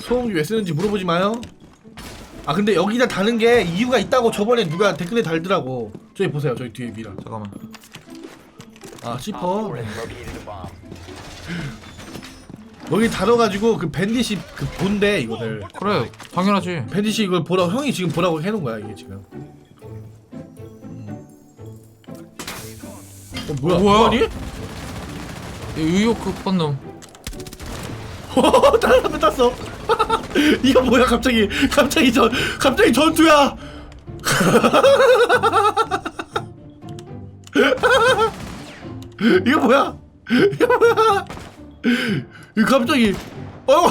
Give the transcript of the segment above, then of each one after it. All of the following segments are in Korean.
소음기 왜 쓰는지 물어보지 마요. 아 근데 여기다 다는 게 이유가 있다고 저번에 누가 댓글에 달더라고. 저기 보세요. 저기 뒤에 미라. 잠깐만. 아 시퍼. 4 has located a bomb. 여기 달아가지고 그 밴딧이 그 본데 이거를. 그래 당연하지. 밴딧이 이걸 보라고 형이 지금 보라고 해놓은 거야 이게 지금. 어 뭐야? 어, 뭐야? 이 의욕 급한 놈. 다른 사람 땄어. 이거 뭐야 갑자기 갑자기 전 갑자기 전투야. 이거 뭐야? 이거 뭐야? 이거 갑자기 어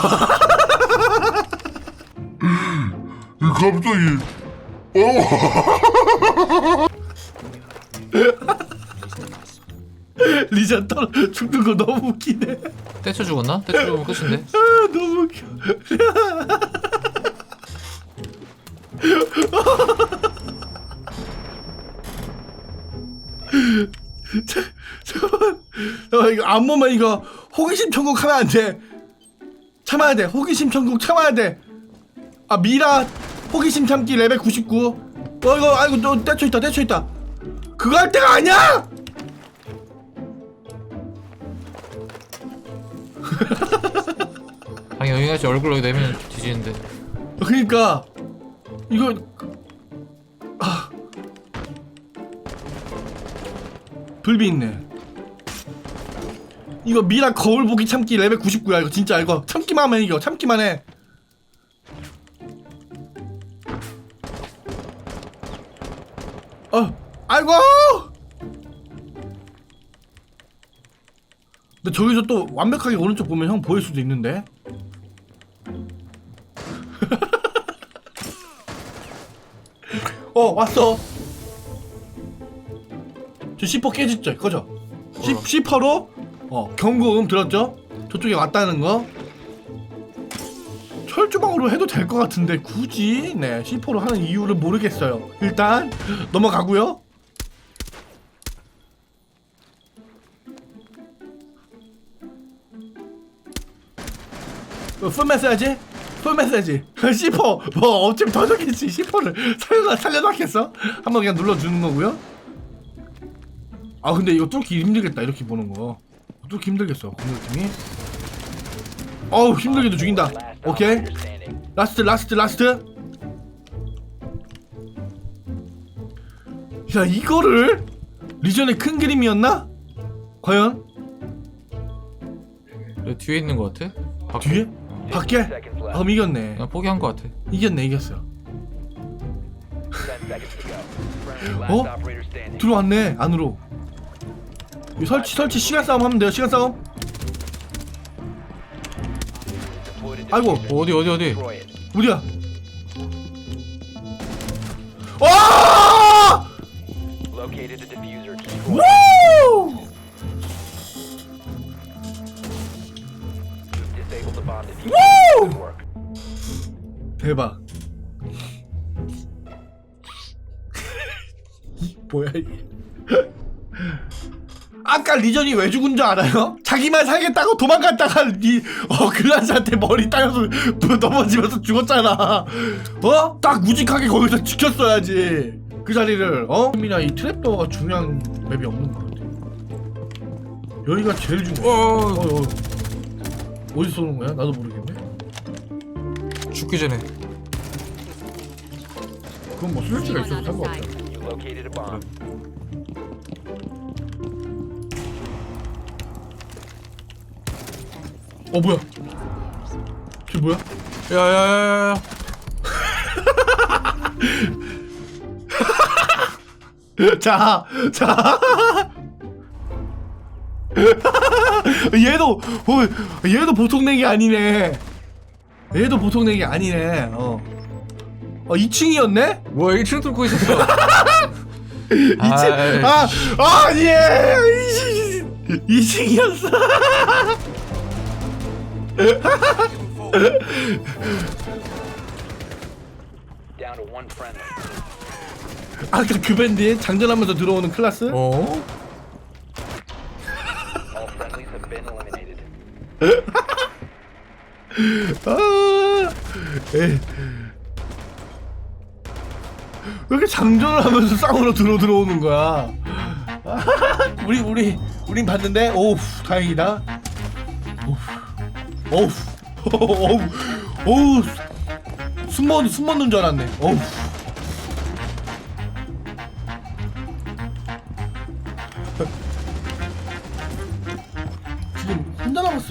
갑자기 리전 떨어 죽는 거 너무 웃기네. 떼쳐 죽었나? 떼쳐 죽으면 끝인데. 아, 너무 웃겨. 자, 잠깐만. 어, 이거 안무만 이거 호기심 천국 하면 안 돼. 참아야 돼. 호기심 천국 참아야 돼. 아 미라 호기심 참기 레벨 99. 어 이거 아이고 또 떼쳐 있다 떼쳐 있다. 그거 할 때가 아니야. 당연히 여기까지 얼굴 여기 내면 뒤지는데. 그러니까 이거 아 불비 있네. 이거 미라 거울 보기 참기 레벨 99야 이거 진짜 이거 참기만 하면 이겨 참기만 해. 어 아이고. 근데 저기서 또 완벽하게 오른쪽 보면 형 보일 수도 있는데. 어 왔어. 저 C4 깨졌죠? 꺼져. C, 몰라. C4로? 어 경고음 들었죠? 저쪽에 왔다는 거? 철조망으로 해도 될 것 같은데 굳이? 네 C4로 하는 이유를 모르겠어요. 일단 넘어가고요 어, 풀 메시지? 풀 메시지 C4 뭐 어쩜 더 좋겠지 C4를 살려, 살려놨겠어? 한번 그냥 눌러주는 거고요 아 근데 이거 뚫기 힘들겠다 이렇게 보는 거 뚫기 힘들겠어 공격팀이 어우 힘들게도 죽인다 오케이. 라스트 라스트 라스트 야 이거를 리전의 큰 그림이었나? 과연? 여기 뒤에 있는 것 같아. 밖에? 뒤에? 밖에? 아 그럼 이겼네 그냥 포기한 것 같아. 이겼네 이겼어 10 seconds to go. Friendly last 어? 들어왔네 안으로 이 설치 설치 시간 싸움 하면 돼요 시간 싸움 아이고 diffuser. 어디 어디 어디? 어디야 와! Located 대박 뭐야 이게 아까 리전이 왜 죽은 줄 알아요? 자기만 살겠다고 도망갔다가 리, 어 글라스한테 머리 따여서 넘어지면서 죽었잖아 어? 딱 우직하게 거기서 지켰어야지 그 자리를 어? 미나 이 트랩도어가 중요한 맵이 없는 것 같아 여기가 제일 중요해 어 어, 어. 어디서 쏘는 거야? 나도 모르겠네 죽기 전에. 그건 뭐 술지가 있어도 상관없잖아 You located a bomb. 어 뭐야? 저 뭐야? 야야야야. 자, 자. 얘도 어, 얘도 보통 내기 아니네. 얘도 보통 내기 아니네. 어. 어 2층이었네? 뭐야 1층 뚫고 있었어. 2층. 아, 아 예. 2층이었어. Down to one friendly. 아까 그 밴드에 장전하면서 들어오는 클라스? 어? 아, 에. 왜 이렇게 장전을 하면서 쌍으로 들어 들어오는 거야? 아, 우리 우리 우린 봤는데 오우 다행이다. 오우 오우 오우 숨어 숨었는 줄 알았네. 오우.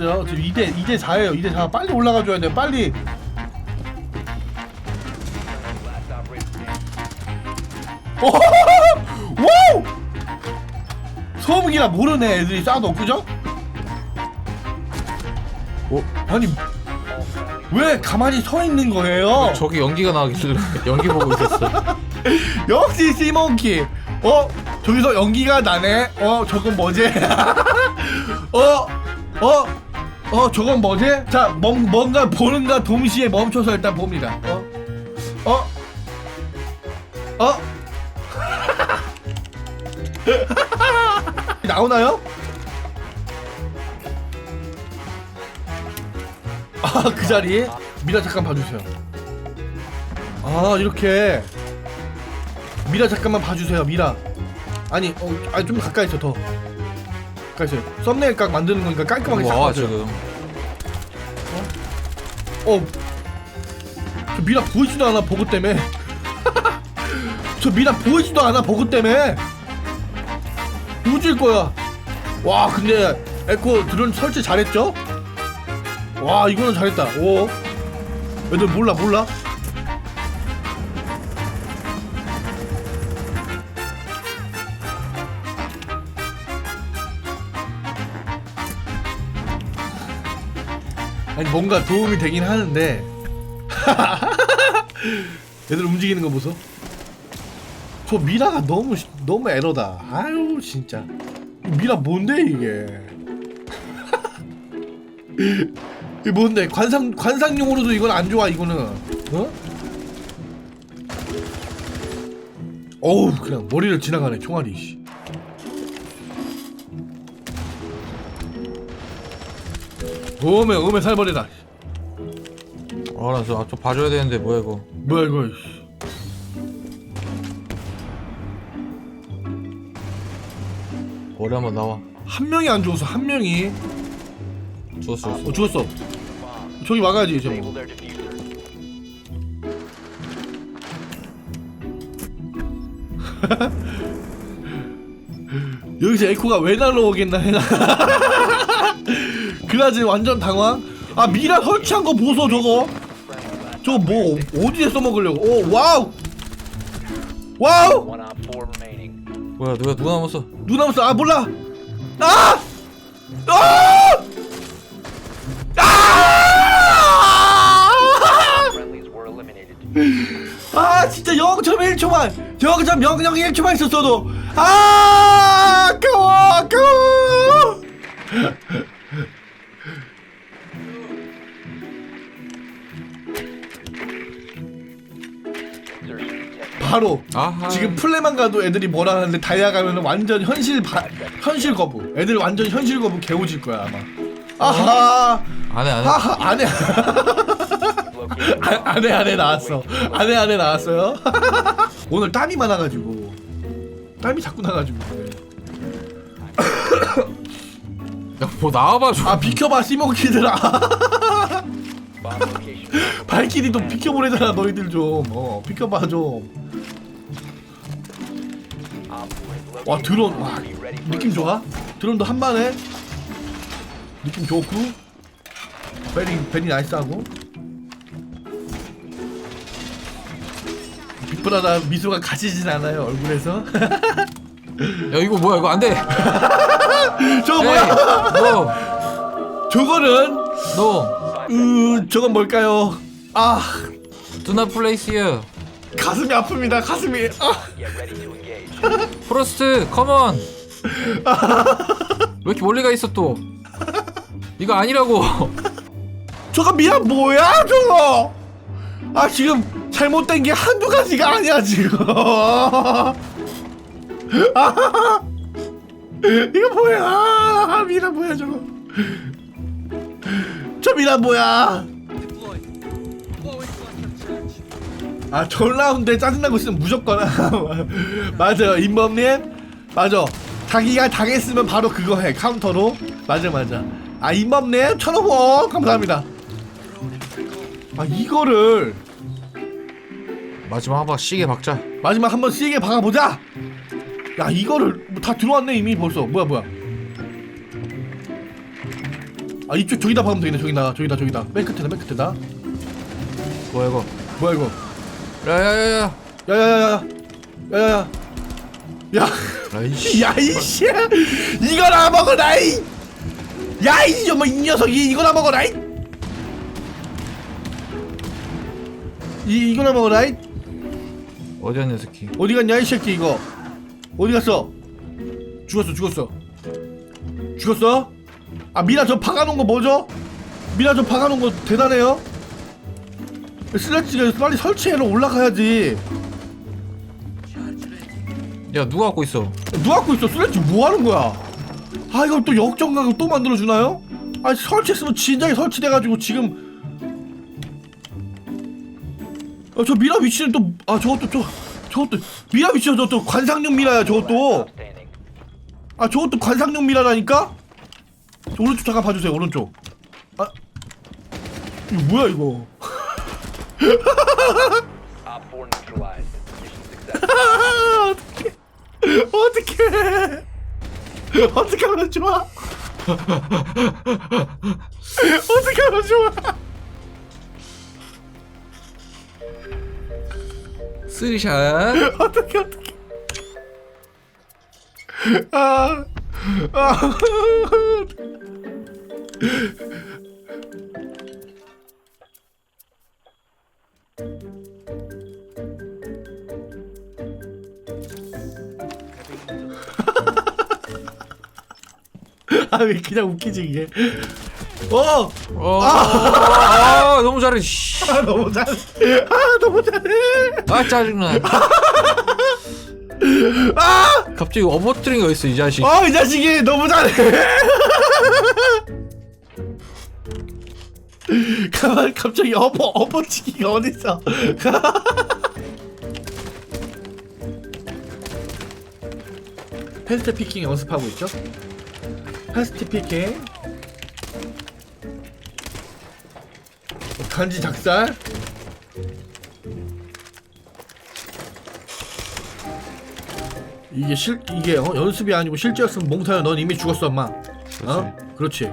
남았어요. 지금 2대 2대 4예요. 2대 4 빨리 올라가 줘야 돼. 빨리. 와우! 소음기라 모르네 애들이 싸도 그죠? 어? 아니. 왜 가만히 서 있는 거예요? 저기 연기가 나길래 연기 보고 있었어. 역시 시몬키. 어? 저기서 연기가 나네. 어? 저건 뭐지? 어? 어? 어? 저건 뭐지? 자, 뭔, 뭔가 보는가 동시에 멈춰서 일단 봅니다. 어? 어? 어? 나오나요? 아, 그 자리. 미라 잠깐 봐주세요. 아, 이렇게. 미라 잠깐만 봐주세요 미라 아니 어, 아니 좀 가까이 있어 더 가까이 있어 썸네일 각 만드는 거니까 깔끔하게 싹와 봐줘요. 지금. 어. 저 미라 보이지도 않아 버그 때문에. 저 미라 보이지도 않아 버그 때문에. 우질 거야. 와 근데 에코 드론 설치 잘했죠? 와 이거는 잘했다. 오. 애들 몰라 몰라 뭔가 도움이 되긴 하는데. 얘들 움직이는 거 보소. 저 미라가 너무 시- 너무 에러다. 아유 진짜. 이 미라 뭔데 이게? 이게 뭔데? 관상 관상용으로도 이건 안 좋아 이거는. 어? 어우 그냥 머리를 지나가네 총알이 씨. 오메 오메 살벌이다 알았어. 아, 좀 봐줘야 되는데 뭐야 이거. 뭐야 이거 씨. 머리 한번 나와. 한 명이 안 죽었어 한 명이 죽었어. 죽었어. 어 죽었어 저기 막아야지 이제 뭐. 여기서 에코가 왜 날라오겠나 해나 그나지 완전 당황 아 미라 설치한 거 보소 저거 저거 뭐 어디에 써먹으려고 오 와우 와우. 뭐야 누가 누가 남았어? 누 남았어 아 몰라 아! 아! 아! 아 진짜 0.1초만 0.001초만 있었어도 아 아까워 아까워 바로 아하. 지금 플레만 가도 애들이 뭐라 하는데 다이아 가면은 완전 현실 바, 현실 거부 애들 완전 현실 거부 개오질 거야 아마 아하 안해 안해. 아하 안해. 아, 안해 안해 나왔어 안해 안해 나왔어요 오늘 땀이 많아가지고 땀이 자꾸 나가지고. 야뭐 나와봐 좀. 아 비켜봐 시몬키들아 Bomb location. 발길이도 비켜보내잖아 너희들 좀어 비켜봐 좀 와. 드론. 와 느낌 좋아? 드론도 한 반에? 느낌 좋고? 베리 베리 나이스하고? 빅브라다 미소가 가시진 않아요 얼굴에서. 야 이거 뭐야 이거 안 돼. 저거 뭐야? 너. 저거는? 너. 으 저건 뭘까요? 아. 두나 플레이스야. 가슴이 아픕니다 가슴이. 아. Get ready to engage. 프로스트 컴온. 왜 이렇게 멀리 가 있어 또? 이거 아니라고. 저거 미야 뭐야 저거 아 지금 잘못된 게 한두 가지가 아니야 지금 아, 이거 뭐야 아, 미라 뭐야 저거 저 미라 뭐야 아 전라운드에 짜증나고 있으면 무조건. 맞아요. 임범님? 맞아. 자기가 당했으면 바로 그거 해. 카운터로. 맞아 맞아. 아 임범님? 천원원. 감사합니다. 아 이거를. 마지막 한방 시계 박자. 마지막 한번 세게 박아보자. 야 이거를 뭐다 들어왔네 이미 벌써. 뭐야 뭐야. 아 이쪽 저기다 박으면 되겠네. 저기다 저기다 저기다. 맨 끝에다 맨 끝에다. 뭐야 이거? 뭐야 이거 야야야야. 야야야야. 야야야. 야. 아이씨. 야 이씨. 이거나 먹어라 이. 야이 뭐 이 녀석이 이거나 먹어라 이. 이, 이거나 먹어라 이. 어디 갔냐 새끼. 어디 갔냐 이 새끼 이거? 어디 갔어? 죽었어 죽었어. 죽었어? 아 미라 저 박아놓은 거 뭐죠? 미라 저 박아놓은 거 대단해요 슬래지가 빨리 설치해로 올라가야지. 야 누가 갖고 있어? 누가 갖고 있어? 슬래지 뭐 하는 거야? 아 이걸 또 역전각을 또 만들어 주나요? 아 설치했으면 진작에 설치돼가지고 지금. 어, 저 미라 위치는 또 아 저것도 저 저것도 미라 위치가 저또 관상용 미라야 저것도. 아 저것도 관상용 미라라니까? 저 오른쪽 잠깐 봐주세요 오른쪽. 아 이거 뭐야 이거 Op 4 neutralized. Mission success. 아 어떡해 어떡해 어떻게 하면 좋아 어떻게 하면 좋아 쓰리샷. 어떻게 어떻게 아, 아 아 왜 그냥 웃기지 이게 어 어. 아, 너무 잘해. 씨. 아, 너무 잘해 아 너무 잘해 아 짜증나. 아 갑자기 어버트링이 어딨어 이 자식. 어, 이 자식이 너무 잘해. 가만 갑자기 엎어 엎어치기가 어딨어? 패스트 피킹 연습하고 있죠? 피킹 간지 작살 이게 실 이게 어? 연습이 아니고 실제였으면 몽타야 넌 이미 죽었어 엄마 어? 그렇지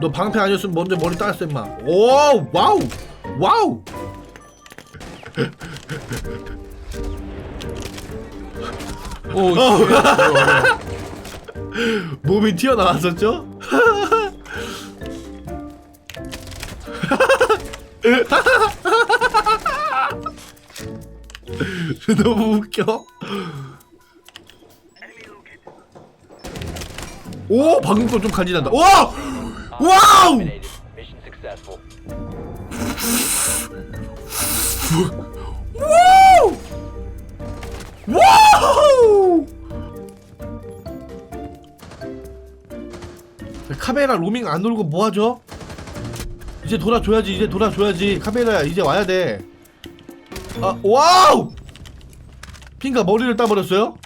너 방패 아니었으면 먼저 머리 따였어 임마 오 와우 와우 오. 어. 몸이 튀어나왔었죠? 너무 웃겨 오 방금 건좀 간지난다 와 와우. 와우! 와우! 카메라 로밍 안 놀고 뭐 하죠? 이제 돌아줘야지 이제 돌아줘야지 카메라야 이제 와야 돼. 아 와우! 핑가 머리를 따버렸어요?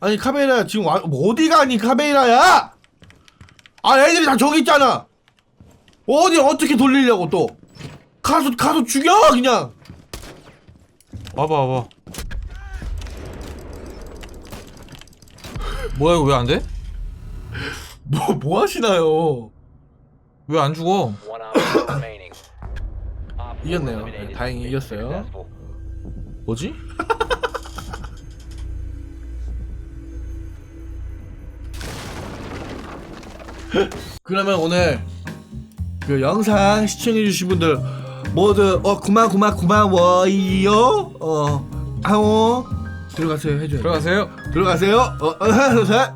아니 카메라 지금 와, 뭐 어디 가니 카메라야? 아 애들이 다 저기 있잖아. 어디 어떻게 돌리려고 또? 가서 가서 죽여 그냥. 와봐 와봐. 뭐야 이거 왜 안 돼? 뭐, 뭐 하시나요? 왜 안 죽어? 이겼네요. 네, 다행히 이겼어요. 뭐지? 그러면 오늘 그 영상 시청해주신 분들 모두 어 고마 고마 고마워요 어 아오 들어가세요 해줘요 들어가세요. 들어가세요 어, 어 하나 둘셋